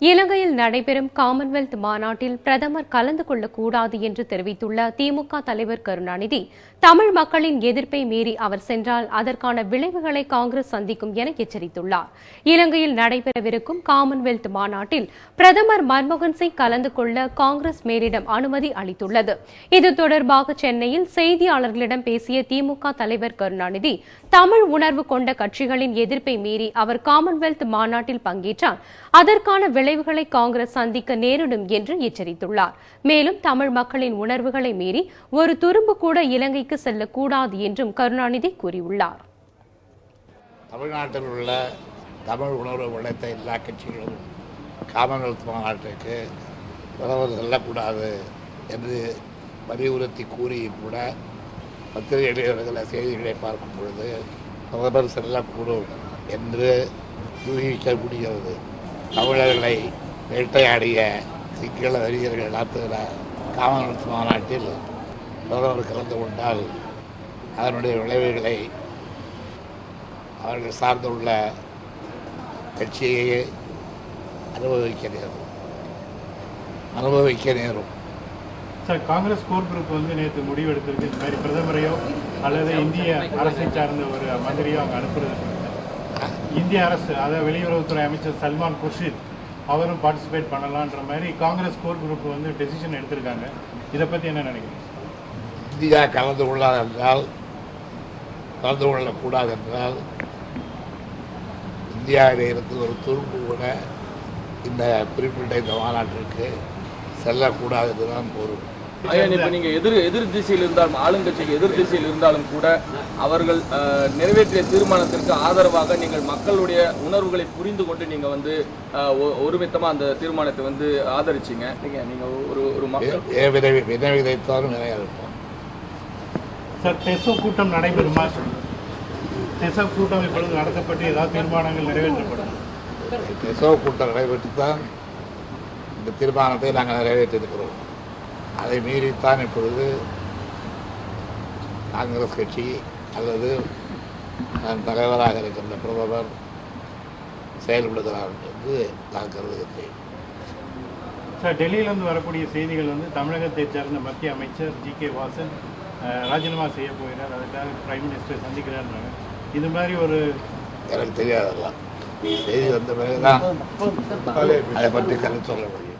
இலங்கையில் நடைபெறும் காமன்வெல்த் மாநாட்டில் பிரதமர் கலந்து கொள்ளக்கூடாது என்று தெரிவித்துள்ள திமுக தலைவர் கருணாநிதி தமிழ் மக்களின் எதிர்ப்பை மீறி அவர் சென்றால் அதற்கான விளைவுகளை காங்கிரஸ் சந்திக்கும் என எச்சரித்துள்ளார். இலங்கையில் நடைபெறவிருக்கும் காமன்வெல்த் மாநாட்டில் பிரதமர் மன்மோகன் சிங் கலந்து கொள்ள காங்கிரஸ் மேலிடம் அனுமதி அளித்துள்ளது. இது தொடர்பாக சென்னையில் செய்தியாளர்களிடம் பேசிய திமுக தலைவர் கருணாநிதி தமிழ் உணர்வு கொண்ட கட்சிகளின் எதிர்ப்பை மீறி அவர் காமன்வெல்த் மாநாட்டில் பங்கேற்றால் அதற்கான விளைவுகளை காங்கிரஸ் சந்திக்க நேரிடும் என்று எச்சரித்துள்ளார். மேலும் தமிழ் மக்களின் உணர்வுகளை மீறி ஒரு துரும்பு கூட இலங்கைக்கு செல்லக்கூடாது என்றும் கருணாநிதி கூறியுள்ளார். தமிழ்நாட்டில் உள்ள தமிழ் உணர்வு உழைத்த எல்லா கட்சிகளும் காமன்வெல்த் மாநாட்டிற்கு பிரதமர் செல்லக்கூடாது என்று வலியுறுத்தி கூறியும் கூட பத்திரிகைகளில் செய்திகளை பார்க்கும் பொழுது பிரதமர் செல்லக்கூடும் என்று யூகிக்க முடிகிறது. தமிழர்களை வேட்டையாடிய சிங்கள அறிஞர்கள் நடத்துகிற காமன்வெல்த் மாநாட்டில் பிரதமர் கலந்து கொண்டால் அதனுடைய விளைவுகளை அவர்கள் சார்ந்துள்ள கட்சியையே அனுபவிக்க நேரும். அனுபவிக்க நேரும். சார் காங்கிரஸ் கோர் குரூப் வந்து நேற்று முடிவு எடுத்திருக்கு இந்த மாதிரி பிரதமரையோ அல்லது இந்திய அரசை சார்ந்த ஒரு மந்திரியோ அங்கே அனுப்புறது. இந்திய அரசு அதாவது வெளியுறவுத்துறை அமைச்சர் சல்மான் குர்ஷித் அவரும் பார்ட்டிசிபேட் பண்ணலான்ற மாதிரி காங்கிரஸ் கோர் குரூப் வந்து டெசிஷன் எடுத்திருக்காங்க. இதை பற்றி என்ன நினைக்கிறீங்க? இந்தியா கலந்து கொள்ளாது என்றால் கலந்து கொள்ளக்கூடாது என்றால் இந்தியாவில் இருந்து ஒரு துருப்பு கூட இந்த குறிப்பிட்ட இந்த மாநாட்டிற்கு செல்லக்கூடாது என்றுதான் பொருள் ஐயா இப்ப நீங்க எதிர் எதிர் திசையில் இருந்தாலும் ஆளுங்கட்சிக்கு எதிர் திசையில் இருந்தாலும் கூட அவர்கள் நிறைவேற்றிய தீர்மானத்திற்கு ஆதரவாக நீங்கள் மக்களுடைய உணர்வுகளை புரிந்து கொண்டு நீங்க வந்து அஹ், ஒ- ஒருமித்தமா அந்த தீர்மானத்தை வந்து ஆதரிச்சீங்க. நீங்க நீங்க ஒரு ஒரு மக்கள். ஏ விதை விதை விதைத்தாலும் நிறைய இருப்போம். சார் டெசோ கூட்டம் நடைபெறுமா? டெசோ கூட்டம் இப்பொழுது நடத்தப்பட்டு ஏதாவது தீர்மானங்கள் நிறைவேற்றப்படும்? டெசோ கூட்டம் நடைபெற்று தான் இந்த தீர்மானத்தை நாங்கள் நிறைவேற்றியிருக்கிறோம் அதை மீறித்தான் இப்பொழுது காங்கிரஸ் கட்சி அல்லது அதன் தலைவராக இருக்கின்ற பிரதமர் செயல்படுகிறார் என்று நான் கருதுகிறேன். சார் டெல்லியிலிருந்து வரக்கூடிய செய்திகள் வந்து தமிழகத்தைச் சேர்ந்த மத்திய அமைச்சர் ஜி கே வாசன் ராஜினாமா செய்ய போகிறார். அதுக்காக பிரைம் மினிஸ்டர் சந்திக்கிறாருன்னாங்க இது மாதிரி ஒரு எனக்கு தெரியாதெல்லாம். செய்தி வந்த பிறகுதான் அதை பற்றி கருத்து சொல்ல முடியும்.